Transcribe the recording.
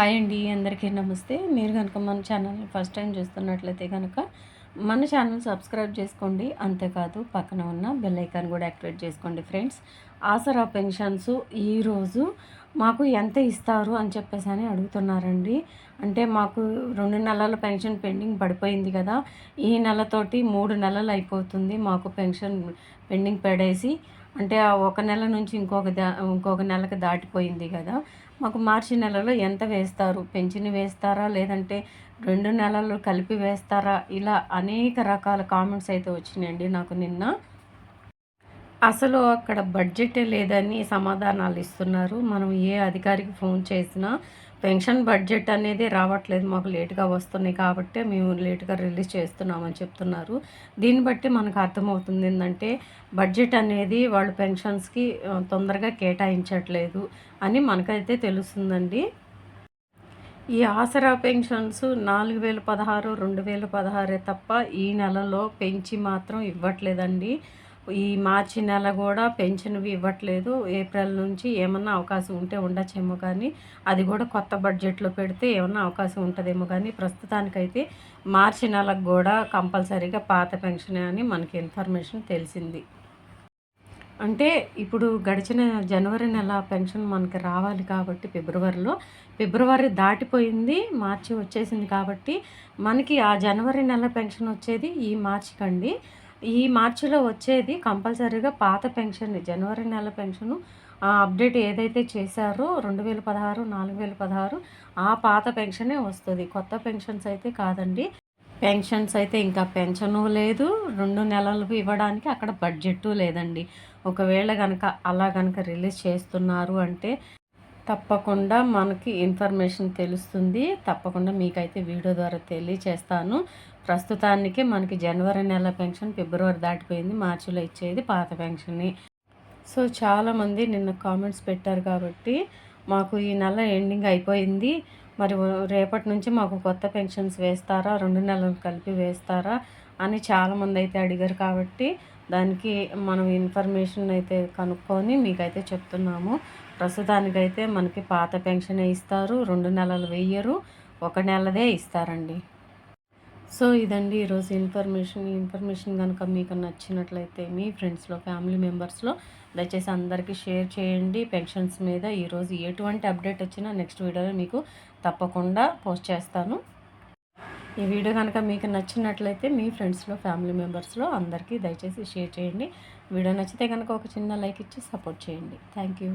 Hi అండి అందరికీ నమస్తే. మీరు కనుక మన ఛానల్ని ఫస్ట్ టైం చూస్తున్నట్లయితే కనుక మన ఛానల్ సబ్స్క్రైబ్ చేసుకోండి. అంతేకాదు పక్కన ఉన్న బెల్ ఐకాన్ కూడా యాక్టివేట్ చేసుకోండి ఫ్రెండ్స్. ఆసరా పెన్షన్స్ ఈరోజు మాకు ఎంత ఇస్తారు అని చెప్పేసి అని అడుగుతున్నారండి. అంటే మాకు రెండు నెలల పెన్షన్ పెండింగ్ పడిపోయింది కదా. ఈ నెలతోటి మూడు నెలలు అయిపోతుంది మాకు పెన్షన్ పెండింగ్ పడేసి. అంటే ఆ ఒక నెల నుంచి ఇంకొక దా ఇంకొక నెలకు దాటిపోయింది కదా. మాకు మార్చి నెలలో ఎంత వేస్తారు? పెంచిని వేస్తారా? లేదంటే రెండు నెలలు కలిపి వేస్తారా? ఇలా అనేక రకాల కామెంట్స్ అయితే వచ్చినాయండి నాకు నిన్న. అసలు అక్కడ బడ్జెటే లేదని సమాధానాలు ఇస్తున్నారు. మనం ఏ అధికారికి ఫోన్ చేసినా పెన్షన్ బడ్జెట్ అనేది రావట్లేదు. మాకు లేటుగా వస్తున్నాయి కాబట్టి మేము లేట్గా రిలీజ్ చేస్తున్నామని చెప్తున్నారు. దీన్ని బట్టి మనకు అర్థమవుతుంది ఏంటంటే బడ్జెట్ అనేది వాళ్ళు పెన్షన్స్కి తొందరగా కేటాయించట్లేదు అని మనకైతే తెలుస్తుందండి. ఈ ఆసరా పెన్షన్స్ నాలుగు వేల పదహారు రెండు వేల పదహారే తప్ప ఈ నెలలో పెంచి మాత్రం ఇవ్వట్లేదండి. ఈ మార్చి నెల కూడా పెన్షన్వి ఇవ్వట్లేదు. ఏప్రిల్ నుంచి ఏమన్నా అవకాశం ఉంటే ఉండొచ్చేమో కానీ అది కూడా కొత్త బడ్జెట్లో పెడితే ఏమన్నా అవకాశం ఉంటుందేమో కానీ ప్రస్తుతానికైతే మార్చి నెలకు కూడా కంపల్సరీగా పాత పెన్షన్ అని మనకి ఇన్ఫర్మేషన్ తెలిసింది. అంటే ఇప్పుడు గడిచిన జనవరి నెల పెన్షన్ మనకి రావాలి కాబట్టి ఫిబ్రవరిలో. ఫిబ్రవరి దాటిపోయింది మార్చి వచ్చేసింది కాబట్టి మనకి ఆ జనవరి నెల పెన్షన్ వచ్చేది ఈ మార్చికండి. ఈ మార్చిలో వచ్చేది కంపల్సరీగా పాత పెన్షన్ జనవరి నెల పెన్షను. అప్డేట్ ఏదైతే చేశారో రెండు వేల పదహారు నాలుగు వేల పదహారు ఆ పాత పెన్షనే వస్తుంది. కొత్త పెన్షన్స్ అయితే కాదండి. పెన్షన్స్ అయితే ఇంకా పెన్షను లేదు. రెండు నెలలు ఇవ్వడానికి అక్కడ బడ్జెట్టు లేదండి. ఒకవేళ కనుక అలా కనుక రిలీజ్ చేస్తున్నారు అంటే తప్పకుండా మనకి ఇన్ఫర్మేషన్ తెలుస్తుంది. తప్పకుండా మీకైతే వీడియో ద్వారా తెలియచేస్తాను. ప్రస్తుతానికి మనకి జనవరి నెల పెన్షన్ ఫిబ్రవరి దాటిపోయింది. మార్చిలో ఇచ్చేది పాత పెన్షన్ని. సో చాలామంది నిన్న కామెంట్స్ పెట్టారు కాబట్టి మాకు ఈ నెల ఎండింగ్ అయిపోయింది. మరి రేపటి నుంచి మాకు కొత్త పెన్షన్స్ వేస్తారా? రెండు నెలలు కలిపి వేస్తారా? అని చాలామంది అయితే అడిగారు కాబట్టి దానికి మనం ఇన్ఫర్మేషన్ అయితే కనుక్కొని మీకైతే చెప్తున్నాము. ప్రస్తుతానికైతే మనకి పాత పెన్షన్ ఇస్తారు. రెండు నెలలు వెయ్యరు ఒక నెలదే ఇస్తారండి. సో ఇదండి ఈరోజు ఇన్ఫర్మేషన్. ఈ ఇన్ఫర్మేషన్ కనుక మీకు నచ్చినట్లయితే మీ ఫ్రెండ్స్లో ఫ్యామిలీ మెంబర్స్లో దయచేసి అందరికీ షేర్ చేయండి. పెన్షన్స్ మీద ఈరోజు ఎటువంటి అప్డేట్ వచ్చినా నెక్స్ట్ వీడియోలో మీకు తప్పకుండా పోస్ట్ చేస్తాను. ఈ వీడియో కనుక మీకు నచ్చినట్లయితే మీ ఫ్రెండ్స్లో ఫ్యామిలీ మెంబర్స్లో అందరికీ దయచేసి షేర్ చేయండి. వీడియో నచ్చితే కనుక ఒక చిన్న లైక్ ఇచ్చి సపోర్ట్ చేయండి. Thank you.